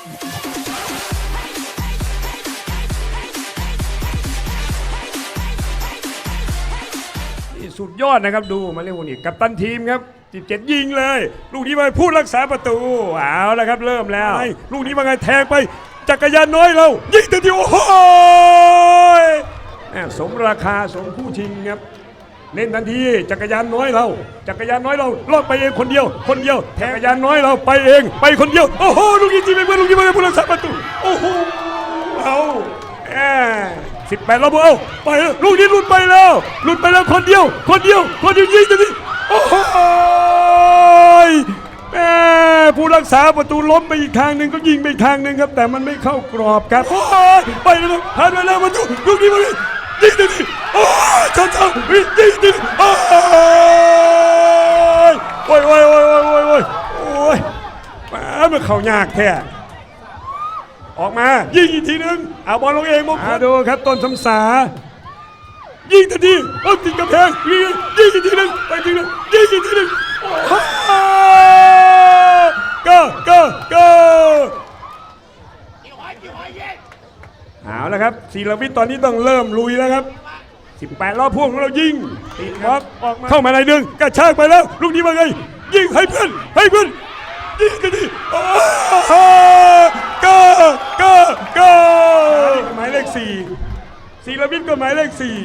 นี่สุดยอดนะครับดูมาเรียกว่านี่กัปตันทีมครับ 17 ยิงเลย ลูกนี้มาพูดรักษาประตูเอาแล้วครับเริ่มแล้วลูกนี้มาไงแทงไป จักรยานน้อยเรา ยิงทันทีโอ้โหแม่สมราคาสมผู้ชิงครับ เล่นทันทีจักรยานน้อยเรา จักรยานน้อยเราลอดไปเองคนเดียว คนเดียวแทงจักรยานน้อยเราไปเอง ไปคนเดียวโอ้โหลูกนี้จีไปเพื่อนลูกนี้มาไงผู้รักษาประตูโอ้โหเอาแสิบแปดเราเอาไปแล้วลูกนี้หลุดไปแล้วหลุดไปแล้วคนเดียว คนเดียว คนเดียวยิงทันทีโอ้โหแม่ผู้รักษาประตูล้มไปอีกทางหนึ่งก็ยิงไปทางหนึ่งครับ แต่มันไม่เข้ากรอบครับโอ้ยไปแล้วผ่านไปแล้วประตูลูกนี้มาเลยยิงทันทีโอ้ยช้าช้าๆยิงโอ้ยโอ้ยโอ้ยโอ้ยโอ้ยโอ้ยโอ้ยโอ้ยแม่มันเขายากแท้ออกมา ยิงอีกทีหนึงเอาบอลลงเองมงคลดูครับต้นสำสายิงทันทีโอ้ติดกำแพงยิงยิงอีกทีหนึงไปทีหนึงยิงอีกทีหนึงโอ้โหก็ก็ก็เอาละครับศิลวิทย์ตอนนี้ต้องเริ่มลุยแล้วครับ 18รอบพ่วงของเรายิงติดครับออกมาเข้ามาในหนึ่งกระชากไปแล้ว ลูกนี้มาไง ยิงให้เพื่อนให้เพื่อนยิงกันดิโอ้โหก็ก็ก็หมายเลขสี่ศิลวิทย์ก็หมายเลขสี่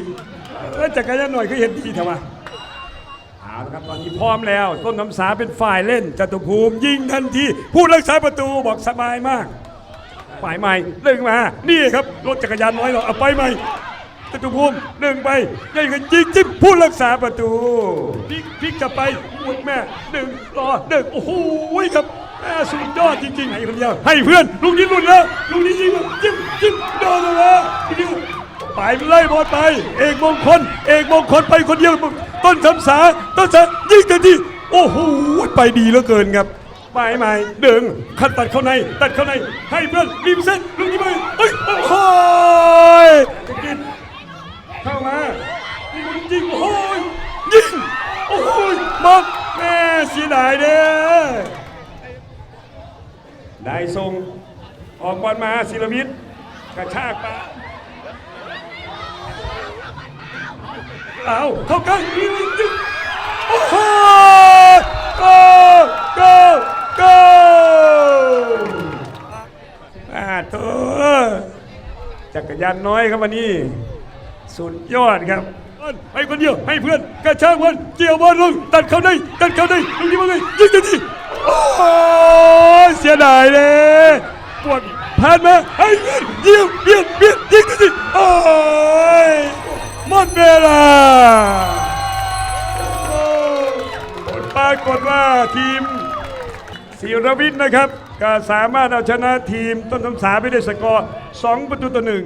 แล้วจักรยานหน่อยก็เห็นดีเถอะวะเอาละครับตอนนี้พร้อมแล้ว ต้นน้ำสาเป็นฝ่ายเล่นจตุภูมิ ยิงทันทีผู้รักษาประตูบอกสบายมาก ฝ่ายใหม่เร่งมา นี่ครับรถจักรยานน้อยเราเอาไปใหม่ จตุภูมิเร่งไปยิงกันยิงจิ้มผู้รักษาประตูพลิกพลิกกลับไปหมดแม่หนึ่งรอหนึ่งโอ้โหครับแม่สุดยอดจริงๆให้คนเดียวให้เพื่อนลูกนี้หลุดแล้วลูกนี้ยิงจิ้มจิ้มโดนแล้วลูกนี้ไปไล่บอลไป เอกมงคลเอกมงคลไปคนเดียวต้นสำสาต้นสายิงทันทีโอ้โหไปดีเหลือเกินครับไปใหม่ดึงขัดตัดเข้าในตัดเข้าในให้เพื่อนริมเส้นลูกนี้ไปเฮ้ยโอ้โหกินเข้ามายิงโอ้โหยิงโอ้โหมอกแม่เสียดายเด้อได้ทรงออกบอลมาศิลวิทย์กระชากไปเอาเข้าใกล้ยิงยิงโอ้โหโกโกโกอ่าเธอจักรยานน้อยครับวันนี้ สุดยอดครับ ให้คนเดียวให้เพื่อนกระชากบอลเกี่ยวบอลลงตัดเข้าได้ตัดเข้าได้ลูกนี้มาเลยยิงทันทีโอ้เสียดายเลยปวดผ่านมาให้เพื่อนเยี่ยมเบียดเบียดยิงทันทีโอ้ยหมดเวลาผลปรากฏว่าทีมศิรวิทย์นะครับ ก็สามารถเอาชนะทีมต้นทำสาไปได้สกอร์ 2 ประตูต่อหนึ่ง